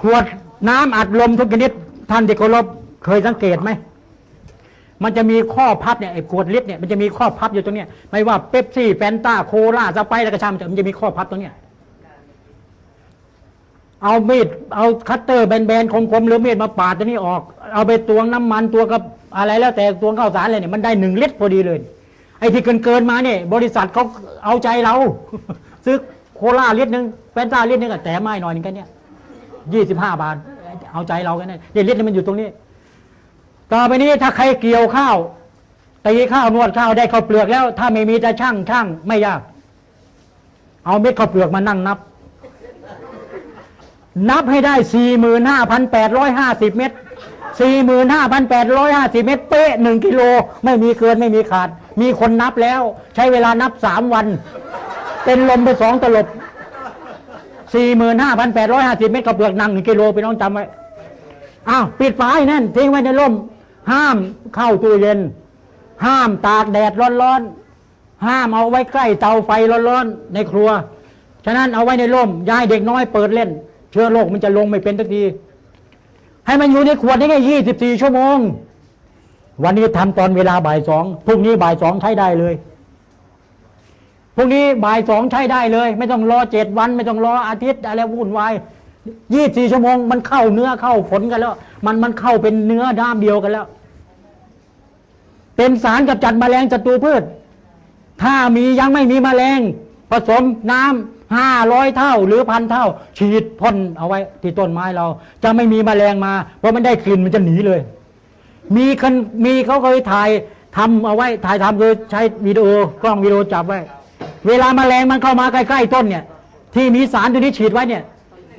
ขวดน้ำอัดลมทุกชนิดท่านที่เคารพเคยสังเกตไหมมันจะมีข้อพับเนี่ยไอ้ขวดลิตรเนี่ยมันจะมีข้อพับอยู่ตรงเนี้ยไม่ว่าเป๊ปซี่แฟนตาโคลาสไปร์แล้วก็ช่างมันจะมีข้อพับตรงเนี้ยเอามีดเอาคัตเตอร์แบนๆคมๆหรือมีดมาปาดตัวนี้ออก เอาไปตวงน้ำมันตัวกับอะไรแล้วแต่ตวงข้าวสารเลยเนี่ยมันได้หนึ่งลิตรพอดีเลย ไอ้ที่เกินๆมาเนี่ยบริษัทเขาเอาใจเรา ซื้อโคลาลิตรหนึ่งแฟนตาลิตรหนึ่งแต่ไม่หน่อยนึงกันเนี่ย ยี่สิบห้าบาท เอาใจเรากันเนี่ยเนี่ยลิตรนึงมันอยู่ตรงนี้ ต่อไปนี้ถ้าใครเกี่ยวข้าวตีข้าวนวดข้าวได้ข้าวเปลือกแล้ว ถ้าไม่มีจะช่างช่างไม่ยาก เอาเม็ดข้าวเปลือกมานั่งนับ นับให้ได้สี่หมื่นห้าพันแปดร้อยห้าสิบเม็ดสี่หมื่นห้าพันแปดร้อยห้าสิบเม็ดเป๊ะหนึ่งกิโล ไม่มีเกินไม่มีขาด มีคนนับแล้ว ใช้เวลานับสามวัน เป็นลมไปสองตลบ สี่หมื่นห้าพันแปดร้อยห้าสิบเม็ดข้าวเปลือกนั่งหนึ่งกิโลไปน้องจำไว้อ้าวปิดฝาให้แน่นทิ้งไว้ในร่ม ห้ามเข้าตู้เย็น ห้ามตากแดดร้อนๆห้ามเอาไว้ใกล้เตาไฟร้อนๆในครัว ฉะนั้นเอาไว้ในร่มอยายเด็กน้อยเปิดเล่น เชื้อโรคมันจะลงไม่เป็นทักทีให้มันอยู่ในขวดนี้แค่ยี่สิบสี่ชั่วโมง วันนี้ทำตอนเวลาบ่ายสองพรุ่งนี้บ่ายสองใช้ได้เลย พรุ่งนี้บ่ายสองใช้ได้เลย ไม่ต้องรอเจ็ดวัน ไม่ต้องรออาทิตย์อะไรวุ่นวายยี่สี่ชั่วโมงมันเข้าเนื้อเข้าผลกันแล้ว มันมันเข้าเป็นเนื้อด้ามเดียวกันแล้ว เป็นสารกำจัดแมลงศัตรูพืช ถ้ามียังไม่มีแมลง ผสมน้ำห้าร้อยเท่าหรือพันเท่า ฉีดพ่นเอาไว้ที่ต้นไม้เรา จะไม่มีแมลงมา เพราะมันได้กลิ่นมันจะหนีเลย มีคนมีเขาเคยถ่ายทำเอาไว้ถ่ายทำคือใช้วิดีโอกล้องวิดีโอจับไว้ เวลาแมลงมันเข้ามาใกล้ๆต้นเนี่ย ที่มีสารตัวนี้ฉีดไว้เนี่ย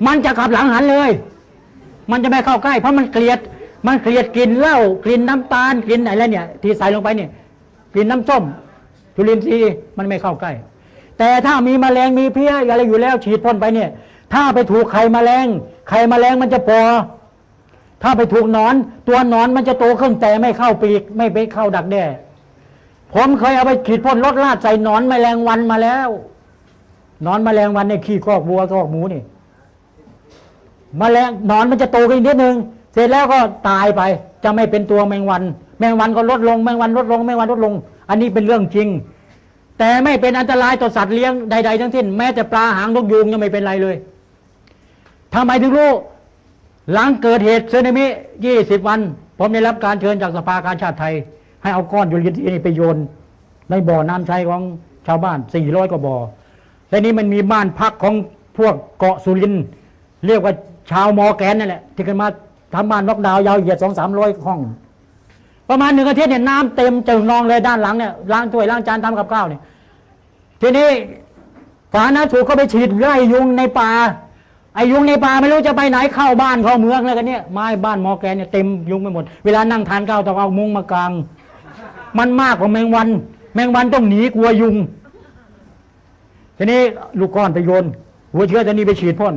มันจะขับหลังหันเลย มันจะไม่เข้าใกล้ เพราะมันเกลียด มันเกลียดกลิ่นเหล้ากลิ่นน้ำตาลกลิ่นอะไรเนี่ย ที่ใส่ลงไปเนี่ยกลิ่นน้ำส้มจุลินทรีย์มันไม่เข้าใกล้ แต่ถ้ามีแมลงมีเพี้ยอะไรอยู่แล้วฉีดพ่นไปเนี่ย ถ้าไปถูกไข่แมลงไข่แมลงมันจะปอถ้าไปถูกนอน ตัวนอนมันจะโตขึ้นแต่ไม่เข้าปีก ไม่ไปเข้าดักแด้ ผมเคยเอาไปฉีดพ่นลดลาดใส่หนอนแมลงวันมาแล้ว นอนแมลงวันในขี้คอกวัวคอกหมูนี่มแมลงหนอนมันจะโตขึ้นนิดนึง เสร็จแล้วก็ตายไป จะไม่เป็นตัวแมงวัน แมงวันก็ลดลงแมงวันลดลงแมงวันลดลง อันนี้เป็นเรื่องจริง แต่ไม่เป็นอันตรายต่อสัตว์เลี้ยงใด ๆ ทั้งสิ้นแม้แต่ปลาหางนกยูงยังไม่เป็นไรเลยทำไมถึงรู้หลังเกิดเหตุสึนามิยี่สิบวัน ผมได้รับการเชิญจากสภาการชาติไทย ให้เอาก้อนยูเรียนี่ไปโยน ในบ่อน้ำใช้ของชาวบ้านสี่ร้อยกว่าบ่อและนี้มันมีบ้านพักของพวกเกาะสุรินเรียกว่าชาวมอแกนนั่นแหละที่กันมาทำบ้านนอกดาวน์ยาวเหยียดสองสามร้อยห้อง ประมาณหนึ่งอาทิตย์เนี่ยน้ำเต็มจึงนองเลยด้านหลังเนี่ยล้างถ้วยล้างจานทำกับข้าวเนี่ยทีนี้สาธารณสุขก็ไปฉีดไล่ยุงในป่าไอ้ยุงในป่าไม่รู้จะไปไหนเข้าบ้านเข้าเมืองแล้วกันเนี่ยไม้บ้านมอแกนเนี่ยเต็มยุงไปหมด เวลานั่งทานข้าวต้องเอามุ้งมากาง มันมากกว่าแมงวัน แมงวันต้องหนีกลัวยุง ทีนี้ลูกก้อนไปโยน หัวเชื้อตัวนี้ไปฉีดพ่น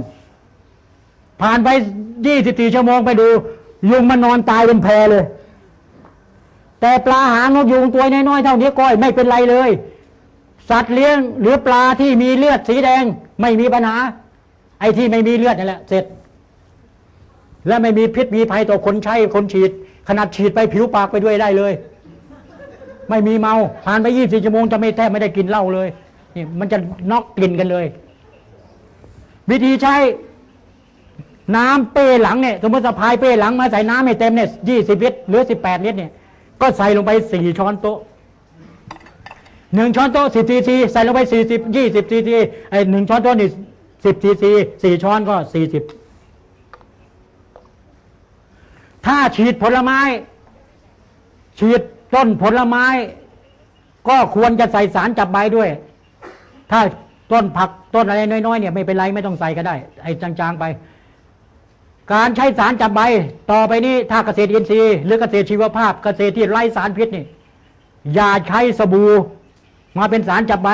ผ่านไปยี่สิบสี่ชั่วโมงไปดู ยุงมันนอนตายบนแพเลย แต่ปลาหางนกยุงตัวน้อยๆเท่านี้ก้อยไม่เป็นไรเลย สัตว์เลี้ยงหรือปลาที่มีเลือดสีแดงไม่มีปัญหา ไอ้ที่ไม่มีเลือดนี่แหละ เสร็จ และไม่มีพิษมีภัยต่อคนใช้คนฉีด ขนาดฉีดไปผิวปากไปด้วยได้เลย ไม่มีเมาผ่านไปยี่สิบชั่วโมงจะไม่แทบไม่ได้กินเหล้าเลยนี่มันจะนอกกลิ่นกันเลย วิธีใช้น้ำเป้หลังเนี่ยสมมติสะพายเป้หลังมาใส่น้ำให้เต็มเนี่ยยี่สิบลิตรหรือสิบแปดลิตรเนี่ย ก็ใส่ลงไปสี่ช้อนโต๊ะหนึ่งช้อนโต๊ะสิบซีซีใส่ลงไปสี่สิบยี่สิบซีซีไอหนึ่งช้อนโต๊ะนี่สิบซีซีสี่ช้อนก็สี่สิบถ้าฉีดผลไม้ ฉีด ต้นผลไม้ ก็ควรจะใส่สารจับใบด้วย ถ้าต้นผักต้นอะไรน้อยๆเนี่ยไม่เป็นไรไม่ต้องใส่ก็ได้ ไอ้จางๆไป การใช้สารจับใบ ต่อไปนี้ถ้าเกษตรอินทรีย์หรือเกษตรชีวภาพ เกษตรที่ไร้สารพิษนี่อย่าใช้สบู่มาเป็นสารจับใบ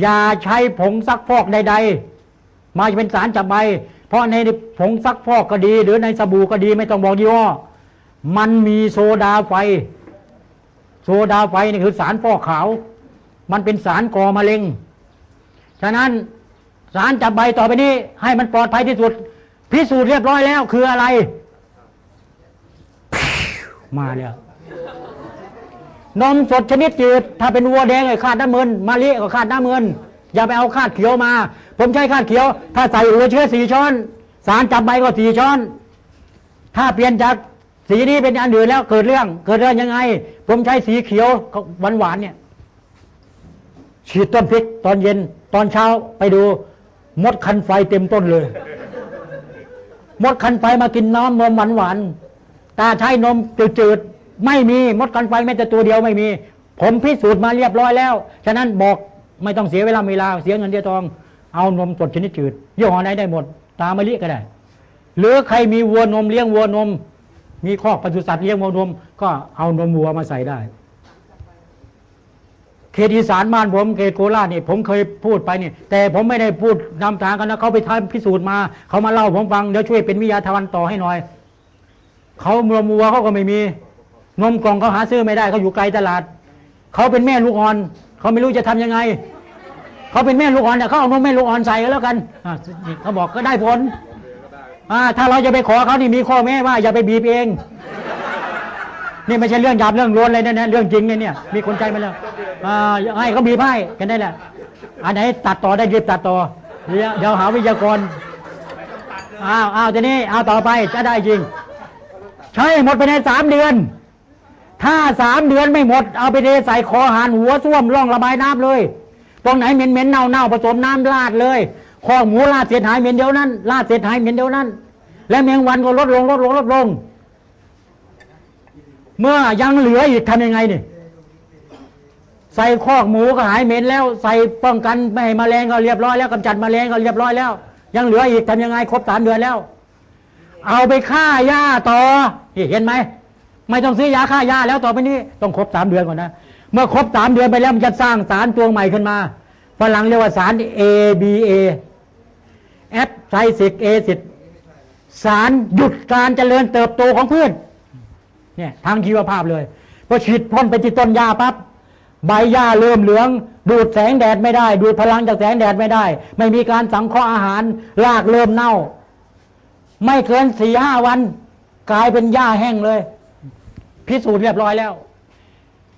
อย่าใช้ผงซักฟอกใด ๆ มาเป็นสารจับใบ เพราะในผงซักฟอกก็ดี หรือในสบู่ก็ดีไม่ต้องบอกยี่ห้อมันมีโซดาไฟ ซดาไฟนี่คือสารฟอกขาว มันเป็นสารก่อมะเร็ง ฉะนั้นสารจับใบต่อไปนี้ ให้มันปลอดภัยที่สุด พิสูจน์เรียบร้อยแล้วคืออะไร มาแล้วนมสดชนิดจืด ถ้าเป็นวัวแดงไอ้คาดน้ำเงินมาลิก็คาดน้ำเงิน อย่าไปเอาคาดเขียวมา ผมใช้คาดเขียว ถ้าใส่หัวเชื้อสี่ช้อน สารจับใบก็สี่ช้อน ถ้าเปลี่ยนจาก สีนี้เป็นอันอื่นแล้วเกิดเรื่อง เกิดเรื่องยังไง ผมใช้สีเขียวหวานหวานเนี่ย ฉีดต้นพริกตอนเย็น ตอนเช้าไปดู มดคันไฟเต็มต้นเลย มดคันไฟมากินน้ำนมหวานหวานตาใช้นมจืดๆไม่มีมดคันไฟแม้แต่ตัวเดียวไม่มี ผมพิสูจน์มาเรียบร้อยแล้ว ฉะนั้นบอกไม่ต้องเสียเวลาเวลาเสียเงินเสียทอง เอานมสดชนิดจืดยี่ห้อไหนได้หมด ตามมาเรียกก็ได้ หรือใครมีวัวนมเลี้ยงวัวนม มีคอกปศุสัตว์เลี้ยงวัวนม ก็เอานมวัวมาใส่ได้ เขตอีสานบ้านผมเขตโคราชนี่ผมเคยพูดไปเนี่ยแต่ผมไม่ได้พูดนำทางกันนะเขาไปทำพิสูจน์มา เขามาเล่าผมฟังเดี๋ยวช่วยเป็นวิทยาทานต่อให้หน่อยเขาเมือมัวเขาก็ไม่มี นมกล่องเขาหาซื้อไม่ได้เขาอยู่ไกลตลาดเขาเป็นแม่ลูกอ่อนเขาไม่รู้จะทำยังไงเขาเป็นแม่ลูกอ่อนเนี่ยเขาเอานมแม่ลูกอ่อนใส่ก็แล้วกันเขาบอกก็ได้ผล อ่าถ้าเราจะไปขอเขานี่มีข้อแม้ว่าอย่าไปบีบเอง นี่ไม่ใช่เรื่องหยาบเรื่องล้วนเลยนะเนี่ยเรื่องจริงเนี่ยเนี่ยมีคนใจมาแล้วอ่าให้เขาบีบให้กันได้แหละอันไหนตัดต่อได้รีบตัดต่อเดี๋ยวหาวิทยากรอ้าวอ้าวทีนี้เอาต่อไปจะได้จริง ใช่หมดไปในสามเดือน ถ้าสามเดือนไม่หมด เอาไปเทใส่คอหานหัวส้วมร่องระบายน้ำเลย ตรงไหนเหม็นเหม็นเน่าเน่าผสมน้ำราดเลย คอหมูราดเสียหายเหม็นเดียวนั้นราดเสียหายเหม็นเดียวนั้น และแมงวันก็ลดลงลดลงลดลง เมื่อยังเหลืออีกทำยังไงนี่ใส่คอกหมูก็หายเหม็นแล้ว ใส่ป้องกันไม่ให้แมลงก็เรียบร้อยแล้วกำจัดแมลงก็เรียบร้อยแล้ว ยังเหลืออีกทำยังไง ครบสามเดือนแล้ว เอาไปฆ่าหญ้าต่อเห็นไหมไม่ต้องซื้อยาฆ่าหญ้าแล้วต่อไปนี้ต้องครบสามเดือนก่อนนะเมื่อครบสามเดือนไปแล้วมันจะสร้างสารตัวใหม่ขึ้นมาฝรั่งเรียกว่าสาร ABA แอปไซซิกเอซิดสารหยุดการเจริญเติบโตของพืชเนี่ยทางชีวภาพเลยพอฉีดพ่นไปที่ต้นหญ้าปั๊บใบหญ้าเริ่มเหลือง ดูดแสงแดดไม่ได้ ดูดพลังจากแสงแดดไม่ได้ ไม่มีการสังเคราะห์อาหารรากเริ่มเน่า ไม่เกินสี่ห้าวัน กลายเป็นหญ้าแห้งเลย พิสูจน์เรียบร้อยแล้ว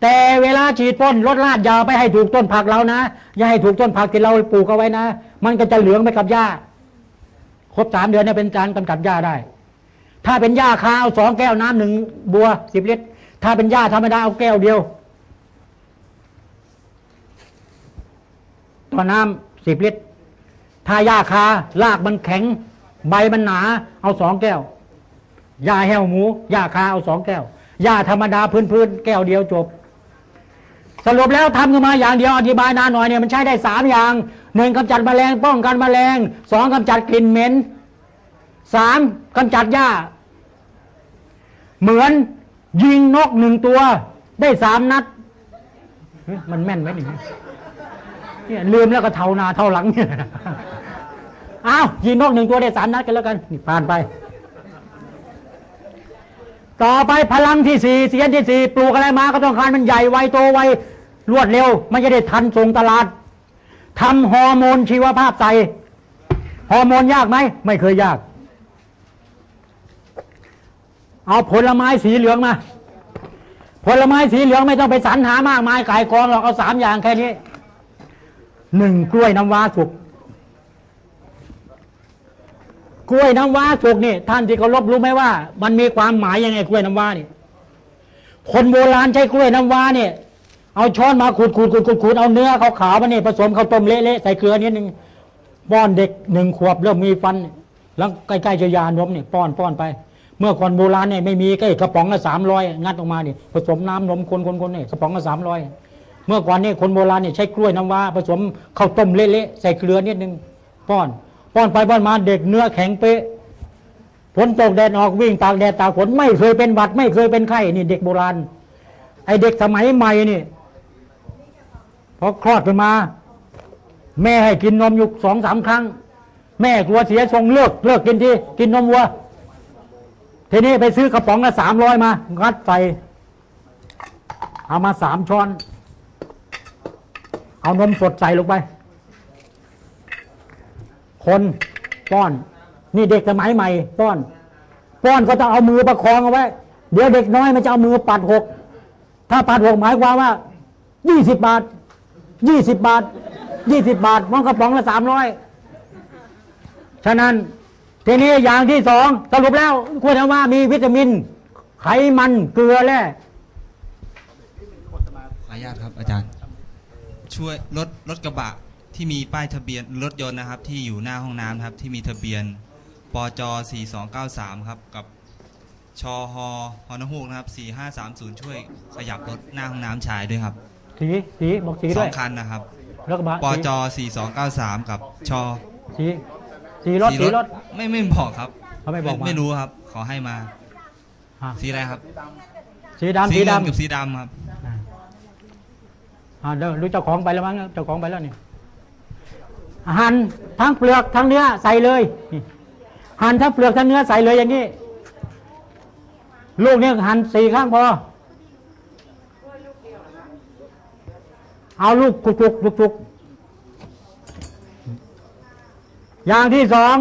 แต่เวลาฉีดพ่นลดลาดยาไปให้ถูกต้นผักเรานะ อย่าให้ถูกต้นผักที่เราปลูกเอาไว้นะ มันก็จะเหลืองไปกับหญ้า ครบสามเดือนเนี่ยเป็นการกำจัดหญ้าได้ ถ้าเป็นหญ้าคาเอาสองแก้วน้ำหนึ่งบัวสิบลิตร ถ้าเป็นหญ้าธรรมดาเอาแก้วเดียว ต่อน้ำสิบลิตร ถ้าหญ้าคารากมันแข็ง ใบมันหนา เอาสองแก้วหญ้าแห้วหมูหญ้าคาเอาสองแก้วหญ้าธรรมดาพื้นๆแก้วเดียวจบ สรุปแล้วทำขึ้นมาอย่างเดียวอธิบายนานหน่อยเนี่ยมันใช้ได้สามอย่างหนึ่งกำจัดแมลงป้องกันแมลงสองกำจัดกลิ่นเหม็นสามกำจัดหญ้า เหมือนยิงนกหนึ่งตัว ได้สามนัดเฮ้ยมันแม่นไหมนี่เนี่ยลืมแล้วก็เท่านาเท่าหลังเนี่ยอ้าวยิงนกหนึ่งตัวได้สามนัดกันแล้วกันนี่ผ่านไป ต่อไปพลังที่สี่เสียนที่สี่ปลูกอะไรมาก็ต้องการมันใหญ่ไวโตไวรวดเร็ว มันจะได้ทันส่งตลาดทำฮอร์โมนชีวภาพใส่ฮอร์โมนยากไหมไม่เคยยาก เอาผลไม้สีเหลืองมา ผลไม้สีเหลืองไม่ต้องไปสรรหามากมายขายกองหรอกเอาสามอย่างแค่นี้หนึ่งกล้วยน้ำว้าสุก กล้วยน้ำว้าสุกนี่ท่านที่เคารพรู้ไหมว่า มันมีความหมายยังไงกล้วยน้ำว้านี่คนโบราณใช้กล้วยน้ำว้าเนี่ยเอาช้อนมาขูดขูดขูดขูดขูดเอาเนื้อขาวๆมาเนี่ยผสมข้าวต้มเละๆใส่เกลือนิดนึงป้อนเด็กหนึ่งขวบเริ่มมีฟัน แล้วใกล้ๆจะยานมเนี่ยป้อนป้อนไป เมื่อก่อนโบราณเนี่ยไม่มีก็กระป๋องละสามร้อยงัดออกมาเนี่ยผสมน้ำนมคนคนคนเนี่ยกระป๋องละสามร้อยเมื่อก่อนเนี่ยคนโบราณเนี่ยใช้กล้วยน้ำว้าผสมข้าวต้มเละๆใส่เกลือนิดนึงป้อน ป้อนไปป้อนมาเด็กเนื้อแข็งเป๊ะฝนตกแดดออกวิ่งตากแดดตากฝนไม่เคยเป็นหวัด ไม่เคยเป็นไข้นี่เด็กโบราณ ไอเด็กสมัยใหม่นี่พอคลอดขึ้นมา แม่ให้กินนมอยู่สองสามครั้ง แม่กลัวเสียทรงเลิกเลิกกินที่กินนมวัวทีนี้ไปซื้อกระป๋องละสามร้อยมางัดใส่เอามาสามช้อน เอานมสดใส่ลงไป คนป้อน นี่เด็กสมัยใหม่ป้อน ป้อนก็ต้องเอามือประคองเอาไว้ เดี๋ยวเด็กน้อยมันจะเอามือปัดหก ถ้าปัดหกหมายความว่ายี่สิบบาทยี่สิบบาทยี่สิบบาทมันกระป๋องละสามร้อยฉะนั้นทีนี้อย่างที่สองสรุปแล้วควรจะว่ามีวิตามิน ไขมันเกลือแร่ขออนุญาตครับอาจารย์ ช่วยรถรถกระบะ ที่มีป้ายทะเบียนรถยนต์นะครับ ที่อยู่หน้าห้องน้ำนะครับ ที่มีทะเบียนปจ4293ครับกับชฮฮอนฮูกนะครับ4530 ช่วยขยับรถหน้าห้องน้ำชายด้วยครับสีสีบอกสีสด้อวยงคันนะครับแล้วก็บะปจ4293 กับชสีสีรถสีรถไม่ไม่บอกครับเขาไม่บอกมา ไม่รู้ครับ ขอให้มาอะ สีอะไรครับสีดำสีเงินดำกับสีดำครับอ่าอ่าเดี๋ยวรู้เจ้าของไปแล้วมั้งเจ้าของไปแล้วนี่ หั่นทั้งเปลือกทั้งเนื้อใส่เลย หั่นทั้งเปลือกทั้งเนื้อใส่เลยอย่างนี้ ลูกเนี่ยหั่นสี่ข้างพอ เอาลูกจุกจุกจุกุกอย่างที่สอง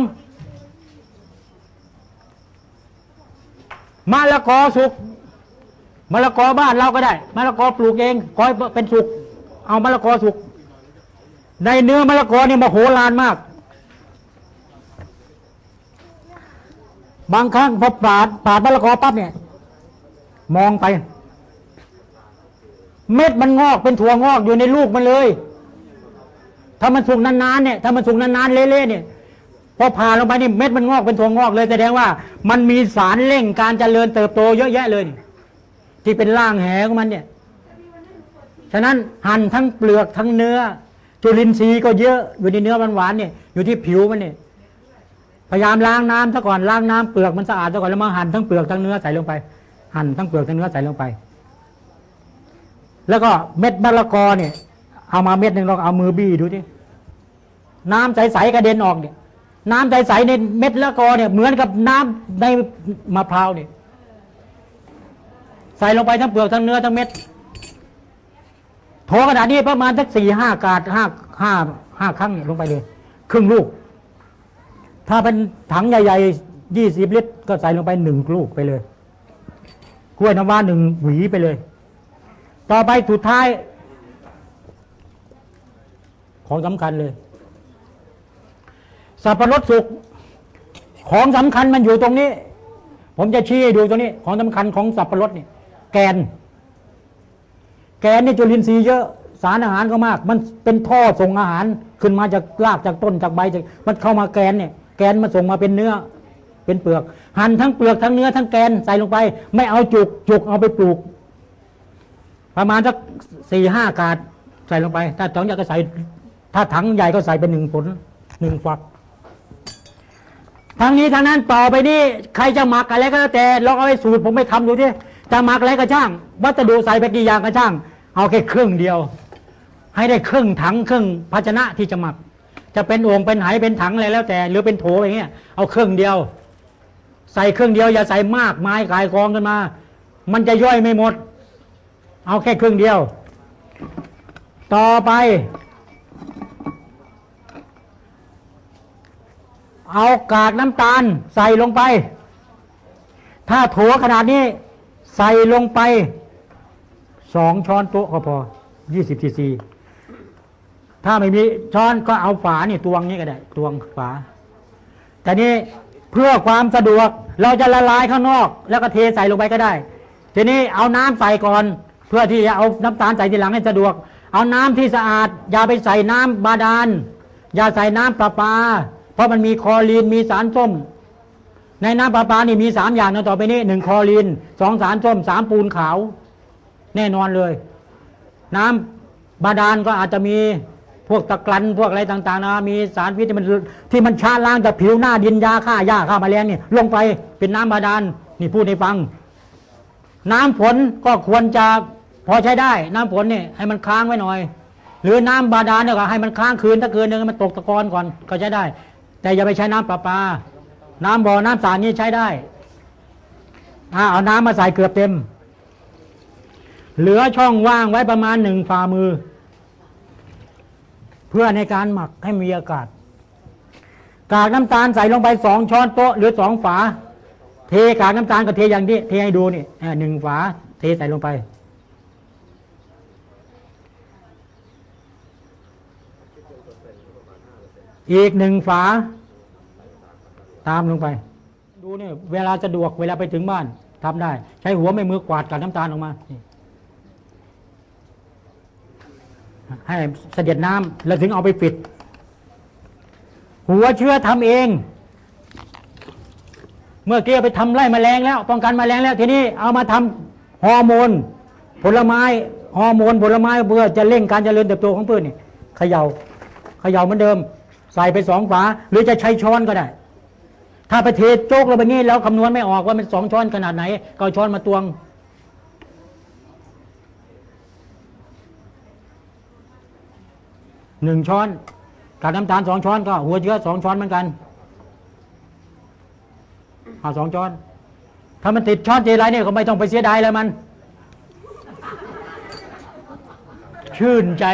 มะละกอสุกมะละกอบ้านเราก็ได้มะละกอปลูกเองกอยเป็นสุก เอามะละกอสุก ในเนื้อมะละกอนี่มโหฬารมาก บางครั้งพอปาดปาดมะละกอปั๊บเนี่ย มองไป เม็ดมันงอกเป็นถั่วงอกอยู่ในลูกมันเลย ถ้ามันสุกนานๆเนี่ยถ้ามันสุกนานๆเละๆเนี่ยพอผ่าลงไปนี่เม็ดมันงอกเป็นถั่วงอกเลยแสดงว่า มันมีสารเร่งการเจริญเติบโตเยอะแยะเลย ที่เป็นร่างแหของมันเนี่ย ฉะนั้นหั่นทั้งเปลือกทั้งเนื้อ จุลินทรีย์ก็เยอะอยู่ในเนื้อมันหวานๆเนี่ยอยู่ที่ผิวมันเนี่ยพยายามล้างน้ำซะก่อนล้างน้ำเปลือกมันสะอาดซะก่อนแล้วมาหั่นทั้งเปลือกทั้งเนื้อใส่ลงไป หั่นทั้งเปลือกทั้งเนื้อใส่ลงไป แล้วก็เม็ดมะละกอเนี่ย เอามาเม็ดหนึ่งเราเอามือบี้ดูดิน้ำใสๆกระเด็นออกเนี่ย น้ำใสๆในเม็ดมะละกอเนี่ยเหมือนกับน้ำในมะพร้าวเนี่ยใส่ลงไปทั้งเปลือกทั้งเนื้อทั้งเม็ด โถขนาดนี้ประมาณสักสี่ห้ากาดห้าห้าห้าครั้งเนี่ยลงไปเลย ครึ่งลูก ถ้าเป็นถังใหญ่ๆยี่สิบลิตร ก็ใส่ลงไปหนึ่งลูกไปเลยกล้วยน้ำว้าหนึ่งหวีไปเลย ต่อไปสุดท้าย ของสำคัญเลย สับปะรดสุกของสำคัญมันอยู่ตรงนี้ ผมจะชี้ให้ดูตรงนี้ ของสำคัญของสับปะรดนี่แกน แกนี่จุลินทรีย์เยอะสารอาหารก็มาก มันเป็นท่อส่งอาหารขึ้นมาจากรากจากต้นจากใบจากมันเข้ามาแกนเนี่ยแกนมันส่งมาเป็นเนื้อ เป็นเปลือก หั่นทั้งเปลือกทั้งเนื้อทั้งแกนใส่ลงไป ไม่เอาจุกจุกเอาไปปลูก ประมาณสักสี่ห้ากาดใส่ลงไป ถ้าถังใหญ่ก็ใส่ ถ้าถังใหญ่ก็ใส่เป็นหนึ่งผลหนึ่งฝักทั้งนี้ทั้งนั้นต่อไปนี้ใครจะหมักอะไรก็แล้วแต่ลองเอาไปสูตรผมไปทำดูที่จะหมักอะไรก็ช่าง วัสดุใส่ไปกี่อย่างก็ช่าง เอาแค่ครึ่งเดียว ให้ได้ครึ่งถังครึ่งภาชนะที่จะหมัก จะเป็นโอ่งเป็นไหเป็นถังอะไรแล้วแต่ หรือเป็นโถอย่างเงี้ยเอาครึ่งเดียว ใส่ครึ่งเดียว อย่าใส่มากไม้กายกองกันมา มันจะย่อยไม่หมด เอาแค่ครึ่งเดียว ต่อไป เอากากน้ำตาลใส่ลงไป ถ้าโถขนาดนี้ใส่ลงไป สองช้อนโต๊ะก็พอยี่สิบซีซีถ้าไม่มีช้อนก็เอาฝานี่ตวงนี้ก็ได้ตวงฝา แต่นี้เพื่อความสะดวกเราจะละลายข้างนอก แล้วก็เทใส่ลงไปก็ได้ ทีนี้เอาน้ำใส่ก่อน เพื่อที่จะเอาน้ำตาลใส่ทีหลังให้สะดวก เอาน้ำที่สะอาด อย่าไปใส่น้ำบาดาลอย่าใส่น้ำประปา เพราะมันมีคอรีนมีสารส้ม ในน้ำประปานี่มีสามอย่างนะต่อไปนี้หนึ่งคอรีนสองสารส้มสามปูนขาว แน่นอนเลย น้ำบาดาลก็อาจจะมีพวกตะกรันพวกอะไรต่างๆนะมีสารพิษที่มันที่มันชาล้างจากผิวหน้าดินยาฆ่าหญ้าฆ่าแมลงนี่ลงไปเป็นน้ำบาดาลนี่พูดให้ฟัง น้ำฝนก็ควรจะพอใช้ได้ น้ำฝนเนี่ยให้มันค้างไว้หน่อย หรือน้ำบาดาลเนี่ยก็ให้มันค้างคืนถ้าคืนนึงมันตกตะกอนก่อนก็ใช้ได้ แต่อย่าไปใช้น้ำประปา น้ำบ่อน้ำสานี่ใช้ได้อ่าเอาน้ำมาใส่เกือบเต็ม เหลือช่องว่างไว้ประมาณหนึ่งฝ่ามือ เพื่อในการหมักให้มีอากาศ กากน้ำตาลใส่ลงไปสองช้อนโต๊ะหรือสองฝา เทกากน้ำตาลก็เทอย่างนี้เทให้ดูนี่หนึ่งฝา เทใส่ลงไปอีกหนึ่งฝา ตามลงไป ดูเนี่ยเวลาสะดวกเวลาไปถึงบ้านทำได้ ใช้หัวไม่มือกวาดกับน้ำตาลออกมานี่ ให้เสด็จน้ำแล้วถึงเอาไปปิด หัวเชื้อทำเอง เมื่อกี้ไปทำไล่แมลงแล้วป้องกันแมลงแล้วทีนี้เอามาทำฮอร์โมน ผลไม้ฮอร์โมนผลไม้เพื่อจะเร่งการเจริญเติบโตของพืชนี่เขยา่าเขย่าเหมือนเดิม ใส่ไปสองฝา หรือจะใช้ช้อนก็ได้ ถ้าไปเทโจกลงไปนี่แล้วคำนวณไม่ออกว่ามันสองช้อนขนาดไหน ก็ช้อนมาตวง หนึ่งช้อนกับน้ำตาลสองช้อนก็ หัวเชื้อสองช้อนเหมือนกันเอาสองช้อน ถ้ามันติดช้อนทีไรเนี่ยก็ไม่ต้องไปเสียดายเลยมัน ชื่นใจ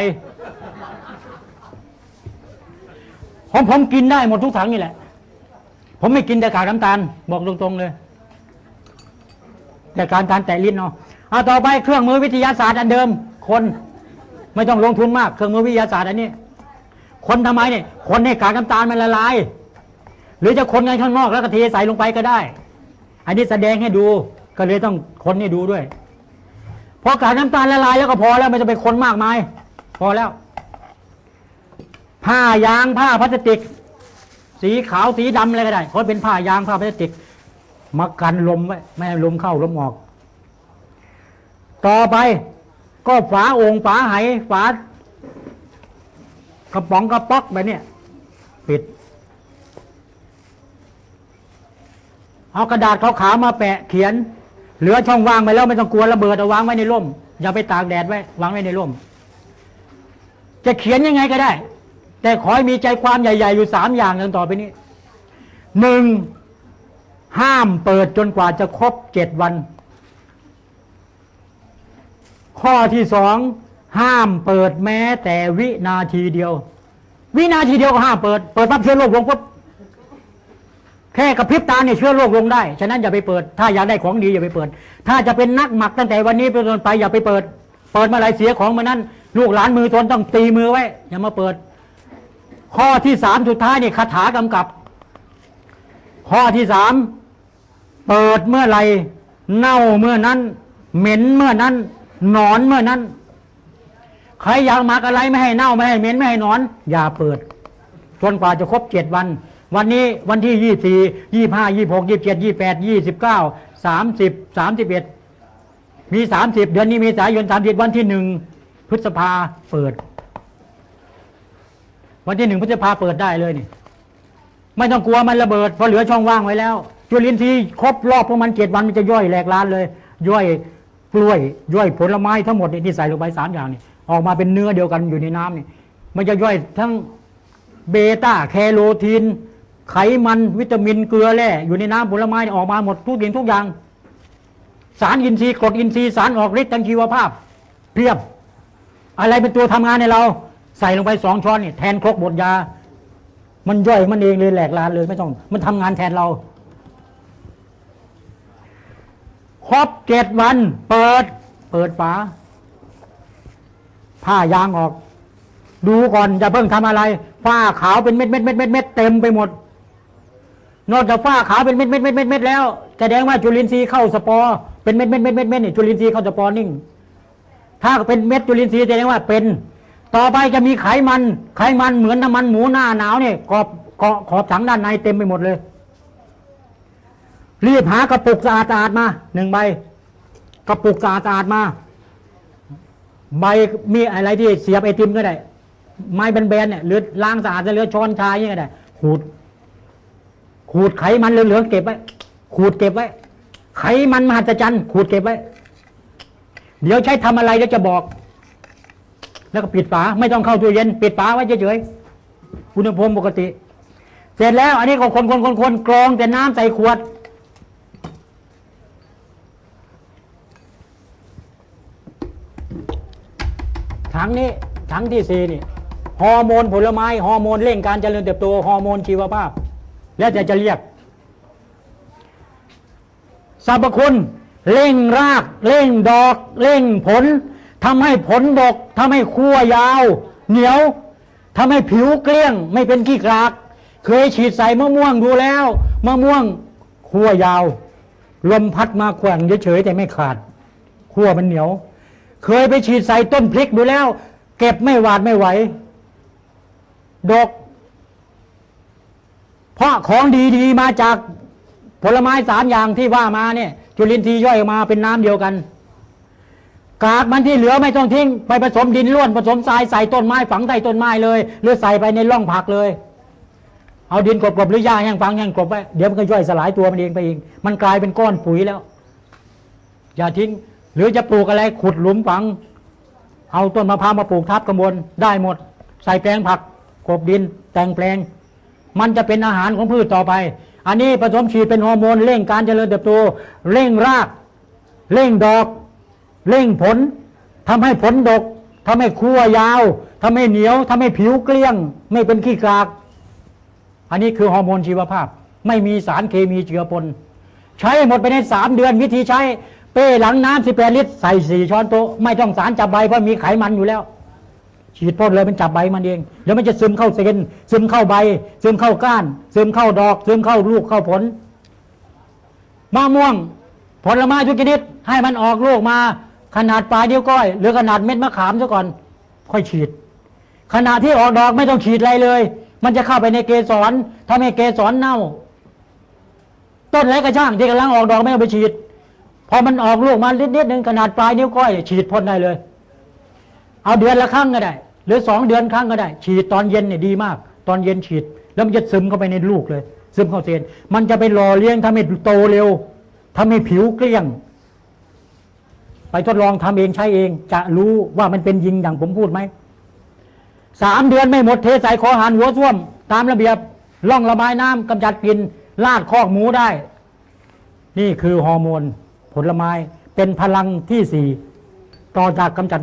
ผมผมกินได้หมดทุกถังนี่แหละ ผมไม่กินแต่กากน้ำตาล บอกตรงๆเลย แต่การทานแต่ลิ้นเนาะเอาต่อไปเครื่องมือวิทยาศาสตร์อันเดิมคน ไม่ต้องลงทุนมาก เครื่องมือวิทยาศาสตร์อันนี้ คนทำไมเนี่ย คนให้กากน้ำตาลมันละลาย หรือจะคนกันข้างนอกแล้วก็เทใส่ลงไปก็ได้ อันนี้แสดงให้ดู ก็เลยต้องคนให้ดูด้วย พอกากน้ำตาลละลายแล้วก็พอแล้วไม่จะไปคนมากมาย พอแล้ว ผ้ายางผ้าพลาสติก สีขาวสีดำอะไรก็ได้เพราะเป็นผ้ายางผ้าพลาสติก มากันลมไว้ไม่ให้ลมเข้าลมออก ต่อไป ก็ฝาโอ่งฝาไหฝากระป๋องกระป๊อกแบบเนี้ยปิด เอากระดาษขาวๆมาแปะเขียน เหลือช่องว่างไปแล้วไม่ต้องกลัวระเบิดเอาวางไว้ในร่ม อย่าไปตากแดดไว้วางไว้ในร่ม จะเขียนยังไงก็ได้ แต่ขอให้มีใจความใหญ่ ๆ อยู่สามอย่างดังต่อไปนี้หนึ่งห้ามเปิดจนกว่าจะครบเจ็ดวัน ข้อที่สองห้ามเปิดแม้แต่วินาทีเดียว วินาทีเดียวก็ห้ามเปิด เปิดปั๊บเชื้อโรคลงปุ๊บแค่กระพริบตาเนี่ยเชื้อโรคลงได้ ฉะนั้นอย่าไปเปิด ถ้าอยากได้ของดีอย่าไปเปิด ถ้าจะเป็นนักหมักตั้งแต่วันนี้เป็นต้นไปอย่าไปเปิด เปิดเมื่อไหรเสียของเมื่อนั้น ลูกหลานมือทนต้องตีมือไว้ อย่ามาเปิด ข้อที่สามสุดท้ายเนี่ยคาถากำกับ ข้อที่สามเปิดเมื่อไรเน่าเมื่อนั้น เหม็นเมื่อนั้น นอนเมื่อนั้น ใครอยากหมักอะไรไม่ให้เน่าไม่ให้เหม็นไม่ให้หนอน อย่าเปิด จนกว่าจะครบเจ็ดวัน วันนี้วันที่ยี่สี่ยี่ห้ายี่หกยี่เจ็ดยี่แปดยี่สิบเก้าสามสิบสามสิบเอ็ดมีสามสิบเดือนนี้มีสายนสามสิบวันที่หนึ่งพฤษภาเปิด วันที่หนึ่งพฤษภาเปิดได้เลยนี่ ไม่ต้องกลัวมันระเบิดเพราะเหลือช่องว่างไว้แล้ว จุลินทรีย์ครบรอบของมันเจ็ดวันมันจะย่อยแหลกลานเลย ย่อย กล้วยย่อยผลไม้ทั้งหมดนี่ที่ใส่ลงไปสามอย่างนี่ออกมาเป็นเนื้อเดียวกันอยู่ในน้ำนี่มันจะย่อยทั้งเบต้าแคโรทีน ไขมันวิตามินเกลือแร่อยู่ในน้ำผลไม้ออกมาหมดทุกสิ่งทุกอย่าง สารอินทรีย์กรดอินทรีย์สารออกฤทธิ์ทางชีวภาพ เพียบ อะไรเป็นตัวทำงานในเรา ใส่ลงไปสองช้อนนี่แทนครกบดยา มันย่อยมันเองเลยแหลกลานเลยไม่ต้อง มันทำงานแทนเรา ครบเจ็ดวัน เปิด เปิดฝาผ้ายางออก ดูก่อนจะเพิ่งทำอะไร ฝ้าขาวเป็นเม็ดเม็ดเม็ดเม็ดเม็ดเต็มไปหมด นอกจากฝ้าขาวเป็นเม็ดเม็ดเม็ดเม็ดเม็ดแล้วแสดงว่าจุลินทรีย์เข้าสปอร์เป็นเม็ดเม็ดเม็ดเม็ดเม็ดนี่จุลินทรีย์เข้าสปอร์นิ่ง ถ้าเป็นเม็ดจุลินทรีย์แสดงว่าเป็น ต่อไปจะมีไขมัน ไขมันเหมือนน้ำมันหมูหน้าหนาวเนี่ยขอบขอบขอบถังด้านในเต็มไปหมดเลย รีบหากระปุกสะอาดสะอาดมาหนึ่งใบ กระปุกสะอาดสะอาดมา ใบมีอะไรที่เสียบไอติมก็ได้ ไม้แบนๆเนี่ยหรือล้างสะอาดจะเหลือช้อนชายยังไงก็ได้ ขูด ขูดไขมันเหลืองๆเก็บไว้ ขูดเก็บไว้ ไขมันมหัศจรรย์ขูดเก็บไว้ เดี๋ยวใช้ทำอะไรเดี๋ยวจะบอก แล้วก็ปิดฝาไม่ต้องเข้าตู้เย็น ปิดฝาไว้เฉยๆอุณหภูมิปกติ เสร็จแล้ว อันนี้ก็คนคนคนคนกรองแต่น้ำใส่ขวด ถังนี้ถังที่สี่นี่ฮอร์โมนผลไม้ฮอร์โมนเร่งการเจริญเติบโตฮอร์โมนชีวภาพ แล้วแต่จะเรียกสรรพคุณเร่งรากเร่งดอกเร่งผลทำให้ผลดกทำให้คั่วยาว เหนียวทำให้ผิวเกลี้ยง ไม่เป็นขี้กราก เคยฉีดใส่มะม่วงดูแล้วมะม่วงคั่วยาว ลมพัดมาแขว่งเฉยๆแต่ไม่ขาดคั่วมันเหนียว เคยไปฉีดใส่ต้นพริกดูแล้ว เก็บไม่หวาดไม่ไหว ดก เพราะของดีๆมาจากผลไม้สามอย่างที่ว่ามาเนี่ย จุลินทรีย์ย่อยออกมาเป็นน้ำเดียวกัน กากมันที่เหลือไม่ต้องทิ้ง ไปผสมดินล้วนผสมทรายใส่ต้นไม้ฝังใต้ต้นไม้เลย หรือใส่ไปในร่องผักเลย เอาดินกลบๆหรือหญ้าแห้งฝังแห้งกลบไว้เดี๋ยวมันก็ย่อยสลายตัวมันเองไปเอง มันกลายเป็นก้อนปุ๋ยแล้ว อย่าทิ้ง หรือจะปลูกอะไรขุดหลุมฝัง เอาต้นมะพร้าวมาปลูกทับกระบวนได้หมด ใส่แปลงผักกบดิน แต่งแปลง มันจะเป็นอาหารของพืชต่อไป อันนี้ผสมฉีดเป็นฮอร์โมนเร่งการเจริญเติบโตเร่งรากเร่งดอก เร่งผลทำให้ผลดกทำให้คั่วยาวทำให้เหนียวทำให้ผิวเกลี้ยง ไม่เป็นขี้กาก อันนี้คือฮอร์โมนชีวภาพ ไม่มีสารเคมีเจือปน ใช้หมดไปในสามเดือนวิธีใช้ เป้หลังน้ำสิบแปดลิตรใส่สี่ช้อนโต๊ะไม่ต้องสารจับใบเพราะมีไขมันอยู่แล้ว ฉีดพ่นเลยมันจับใบมันเองเดี๋ยวมันจะซึมเข้าเซนซึมเข้าใบ ซึมเข้าก้าน ซึมเข้าดอก ซึมเข้าลูกเข้าผลมะม่วง ผลไม้ทุกชนิด ให้มันออกลูกมา ขนาดปลายนิ้วก้อย หรือขนาดเม็ดมะขามซะก่อน ค่อยฉีด ขณะที่ออกดอกไม่ต้องฉีดอะไรเลย มันจะเข้าไปในเกสรทำให้เกสรเน่า ต้นอะไรก็ช่างที่กำลังออกดอกไม่ต้องไปฉีด พอมันออกลูกมานิดๆหนึ่งขนาดปลายนิ้วก้อยฉีดพ่นได้เลย เอาเดือนละครั้งก็ได้ หรือสองเดือนครั้งก็ได้ ฉีดตอนเย็นเนี่ยดีมาก ตอนเย็นฉีด แล้วมันจะซึมเข้าไปในลูกเลย ซึมเข้าเซนมันจะไปหล่อเลี้ยงทำให้โตเร็วทำให้ผิวเกลี้ยง ไปทดลองทำเองใช้เอง จะรู้ว่ามันเป็นยิงอย่างผมพูดไหมสามเดือนไม่หมดเทใส่คอหันหัวส้วม ตามระเบียบล่องระบายน้ำกำจัดกลิ่นลาดคอกหมูได้ นี่คือฮอร์โมน ผลไม้เป็นพลังที่สี่ต่อจากกำจัด